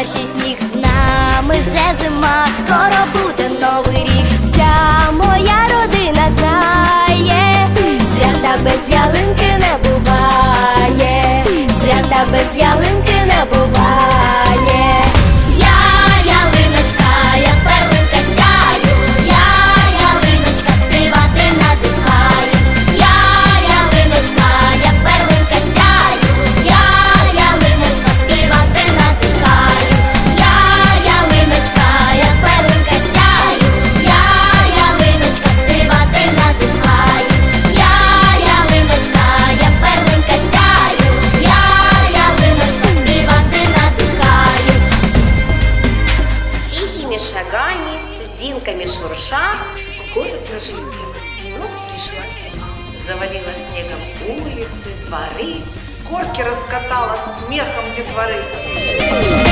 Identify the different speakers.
Speaker 1: перший них з нами вже зима скоро
Speaker 2: буде. шагами, льдинками шурша.
Speaker 3: Город наш любимый вновь пришла зима.
Speaker 2: Завалила снегом улицы, дворы.
Speaker 3: Корки раскатала смехом детворы.